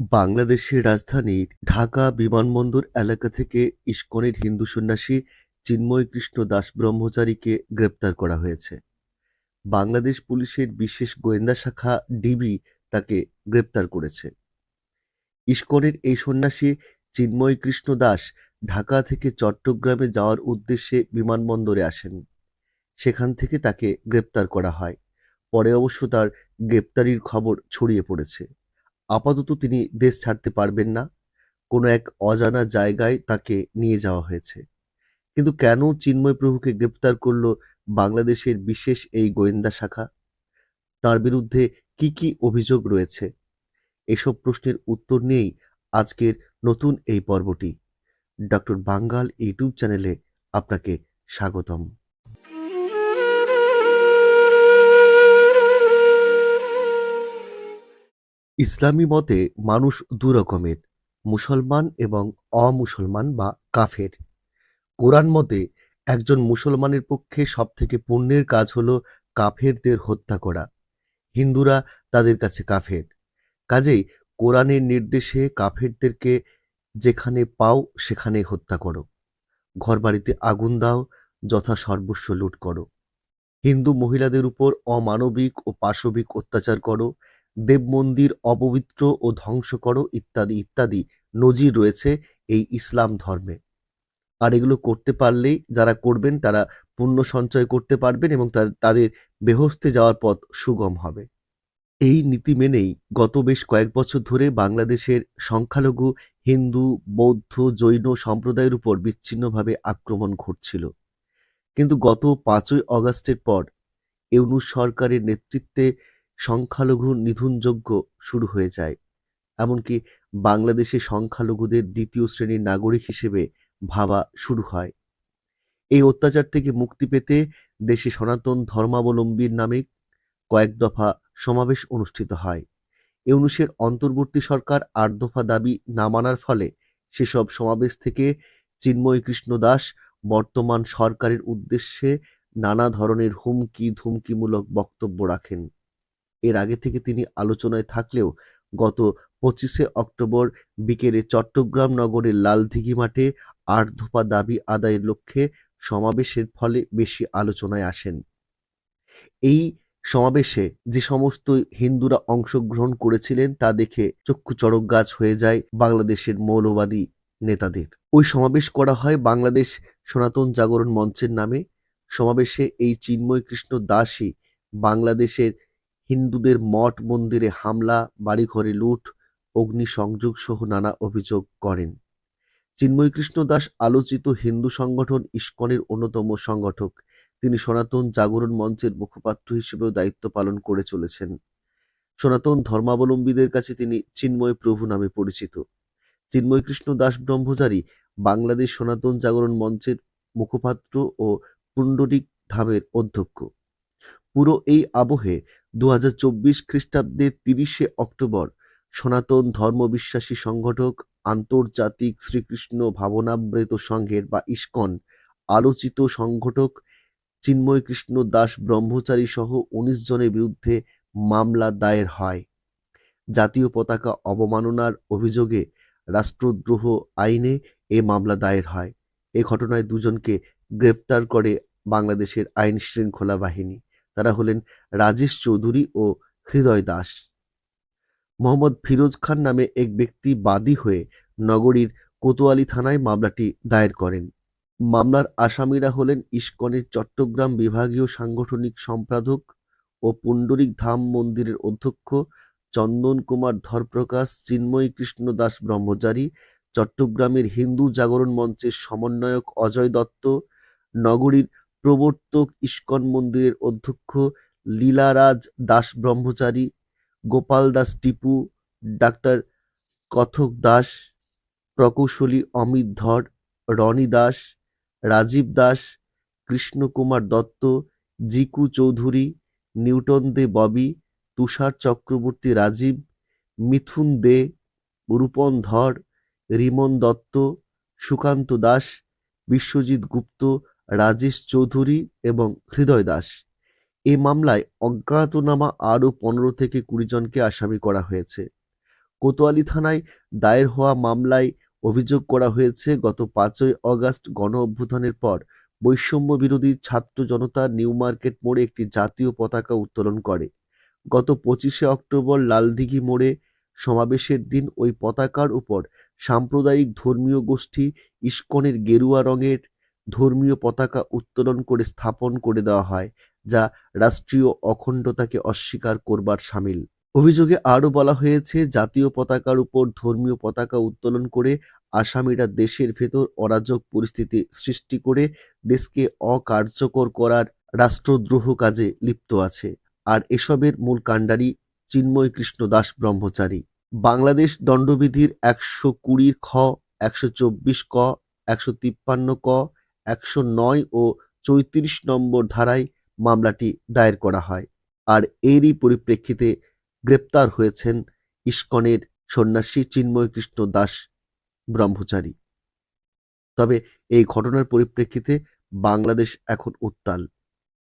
বাংলাদেশের রাজধানী ঢাকা বিমানবন্দর এলাকা থেকে ইস্কনের হিন্দু সন্ন্যাসী চিন্ময় কৃষ্ণ দাস ব্রহ্মচারীকে গ্রেপ্তার করা হয়েছে। বাংলাদেশ পুলিশের বিশেষ গোয়েন্দা শাখা ডিবি তাকে গ্রেপ্তার করেছে। ইস্কনের এই সন্ন্যাসী চিন্ময় কৃষ্ণ দাস ঢাকা থেকে চট্টগ্রামে যাওয়ার উদ্দেশ্যে বিমানবন্দরে আসেন। সেখান থেকে তাকে গ্রেপ্তার করা হয়। পরে অবশ্য তার গ্রেপ্তারির খবর ছড়িয়ে পড়েছে। আপাতত তিনি দেশ ছাড়তে পারবেন না। কোনো এক অজানা জায়গায় তাকে নিয়ে যাওয়া হয়েছে। কিন্তু কেন চিন্ময় প্রভুকে গ্রেপ্তার করল বাংলাদেশের বিশেষ এই গোয়েন্দা শাখা? তার বিরুদ্ধে কি কি অভিযোগ রয়েছে? এসব প্রশ্নের উত্তর নিয়েই আজকের নতুন এই পর্বটি। ডক্টর বাঙ্গাল ইউটিউব চ্যানেলে আপনাকে স্বাগতম। ইসলামী মতে মানুষ দু রকমের মুসলমান এবং অমুসলমান বা কাফের। কোরআন মতে একজন মুসলমানের পক্ষে সবথেকে পুণ্যের কাজ হল কাফেরদের হত্যা করা। হিন্দুরা তাদের কাছে কাফের। কাজেই কোরআনের নির্দেশে কাফেরদেরকে যেখানে পাও সেখানে হত্যা করো। ঘরবাড়িতে আগুন দাও, যথা সর্বস্ব লুট করো। হিন্দু মহিলাদের উপর অমানবিক ও পাশবিক অত্যাচার করো দেব মন্দির অপবিত্র ও ধ্বংস করো ইত্যাদি ইত্যাদি নজির রয়েছে এই ইসলাম ধর্মে। আর এগুলো করতে পারলেই যারা করবেন তারা পুণ্য সঞ্চয় করতে পারবেন এবং তাদের বেহস্তে যাওয়ার পথ সুগম হবে। এই নীতি মেনেই গত বেশ কয়েক বছর ধরে বাংলাদেশের সংখ্যালঘু হিন্দু, বৌদ্ধ, জৈন সম্প্রদায়ের উপর বিচ্ছিন্নভাবে আক্রমণ ঘটছিল। কিন্তু গত পাঁচই অগাস্টের পর ইউনুস সরকারের নেতৃত্বে সংখ্যালঘু নিধনযজ্ঞ শুরু হয়ে যায়। এমনকি বাংলাদেশে সংখ্যালঘুদের দ্বিতীয় শ্রেণির নাগরিক হিসেবে ভাবা শুরু হয়। এই অত্যাচার থেকে মুক্তি পেতে দেশে সনাতন ধর্মাবলম্বীর নামে কয়েক দফা সমাবেশ অনুষ্ঠিত হয়। ইউনুসের অন্তর্বর্তী সরকার আট দফা দাবি না মানার ফলে সেসব সমাবেশ থেকে চিন্ময় কৃষ্ণ দাস বর্তমান সরকারের উদ্দেশ্যে নানা ধরনের হুমকি ধুমকিমূলক বক্তব্য রাখেন। এর আগে থেকে তিনি আলোচনায় থাকলেও গত পঁচিশে অক্টোবর বিকেলে চট্টগ্রাম নগরের লালদিঘি মাঠে আট দফা দাবি আদায়ের লক্ষ্যে সমাবেশের ফলে বেশি আলোচনায় আসেন। এই সমাবেশে যে সমস্ত হিন্দুরা অংশগ্রহণ করেছিলেন তা দেখে চক্ষু চড়ক গাছ হয়ে যায় বাংলাদেশের মৌলবাদী নেতাদের। ওই সমাবেশ করা হয় বাংলাদেশ সনাতন জাগরণ মঞ্চের নামে। সমাবেশে এই চিন্ময় কৃষ্ণ দাসই বাংলাদেশের হিন্দুদের মঠ মন্দিরে হামলা, বাড়িঘরে লুট, অগ্নিসংযোগ সহ নানা অভিযোগ করেন। চিন্ময় কৃষ্ণ দাস আলোচিত হিন্দু সংগঠন ইস্কনের অন্যতম সংগঠক। তিনি সনাতন জাগরণ মঞ্চের মুখপাত্র হিসেবেও দায়িত্ব পালন করে চলেছেন। সনাতন ধর্মাবলম্বীদের কাছে তিনি চিন্ময় প্রভু নামে পরিচিত। চিন্ময় কৃষ্ণ দাস ব্রহ্মচারী বাংলাদেশ সনাতন জাগরণ মঞ্চের মুখপাত্র ও পুণ্ডরিক ধামের অধ্যক্ষ। পুরো এই আবহে দু হাজার চব্বিশ খ্রিস্টাব্দের তিরিশে অক্টোবর সনাতন ধর্মবিশ্বাসী সংগঠক আন্তর্জাতিক শ্রীকৃষ্ণ ভাবনামৃত সংঘের বা ইস্কন আলোচিত সংগঠক চিন্ময় কৃষ্ণ দাস ব্রহ্মচারী সহ উনিশ জনের বিরুদ্ধে মামলা দায়ের হয়। জাতীয় পতাকা অবমাননার অভিযোগে রাষ্ট্রদ্রোহ আইনে এ মামলা দায়ের হয়। এ ঘটনায় দুজনকে গ্রেপ্তার করে বাংলাদেশের আইন শৃঙ্খলা বাহিনী। তারা হলেন রাজেশ চৌধুরী ও হৃদয় দাস। মোহাম্মদ ফিরোজ খান নামে এক ব্যক্তি বাদী হয়ে নগরীর কোতোয়ালি থানায় মামলাটি দায়ের করেন। মামলার আসামিরা হলেন ইস্কনের চট্টগ্রাম বিভাগীয় সাংগঠনিক সম্পাদক ও পুণ্ডরিক ধাম মন্দিরের অধ্যক্ষ চন্দন কুমার ধরপ্রকাশ, চিন্ময় কৃষ্ণ দাস ব্রহ্মচারী, চট্টগ্রামের হিন্দু জাগরণ মঞ্চের সমন্বয়ক অজয় দত্ত, নগরীর প্রবর্তক ইস্কন মন্দিরের অধ্যক্ষ লীলারাজ দাস ব্রহ্মচারী, গোপাল দাস টিপু, ডাক্তার কথক দাস, প্রকৌশলী অমিত ধর, রনি দাস, রাজীব দাস, কৃষ্ণকুমার দত্ত, জিকু চৌধুরী, নিউটন দে ববি, তুষার চক্রবর্তী রাজীব, মিথুন দে, রূপন ধর, রিমন দত্ত, সুকান্ত দাস, বিশ্বজিৎ গুপ্ত রাজেশ চৌধুরী এবং হৃদয় দাস। এ মামলায় অজ্ঞাতনামা আরও পনেরো থেকে কুড়ি জনকে আসামি করা হয়েছে। কোতোয়ালি থানায় দায়ের হওয়া মামলায় অভিযোগ করা হয়েছে, গত পাঁচই অগাস্ট গণ অভ্যুত্থানের পর বৈষম্য বিরোধী ছাত্র জনতা নিউ মার্কেট মোড়ে একটি জাতীয় পতাকা উত্তোলন করে। গত পঁচিশে অক্টোবর লালদিঘি মোড়ে সমাবেশের দিন ওই পতাকার উপর সাম্প্রদায়িক ধর্মীয় গোষ্ঠী ইস্কনের গেরুয়া রঙের ধর্মীয় পতাকা উত্তোলন করে স্থাপন করে দেওয়া হয়, যা রাষ্ট্রীয় অখণ্ডতাকে অস্বীকার করবার সামিল। অভিযোগে আরও বলা হয়েছে, জাতীয় পতাকার উপর ধর্মীয় পতাকা উত্তোলন করে আসামিরা দেশের ভেতর অরাজক পরিস্থিতি সৃষ্টি করে দেশকে অকার্যকর করার রাষ্ট্রদ্রোহ কাজে লিপ্ত আছে। আর এসবের মূল কাণ্ডারি চিন্ময় কৃষ্ণ দাস ব্রহ্মচারী। বাংলাদেশ দণ্ডবিধির একশো কুড়ির খ, একশো চব্বিশ ক, একশো তিপ্পান্ন ক একশো নয় ও চৌত্রিশ নম্বর ধারায় মামলাটি দায়ের করা হয়। আর এরই পরিপ্রেক্ষিতে গ্রেপ্তার হয়েছেন ইস্কনের সন্ন্যাসী চিন্ময় কৃষ্ণ দাস ব্রহ্মচারী। তবে এই ঘটনার পরিপ্রেক্ষিতে বাংলাদেশ এখন উত্তাল।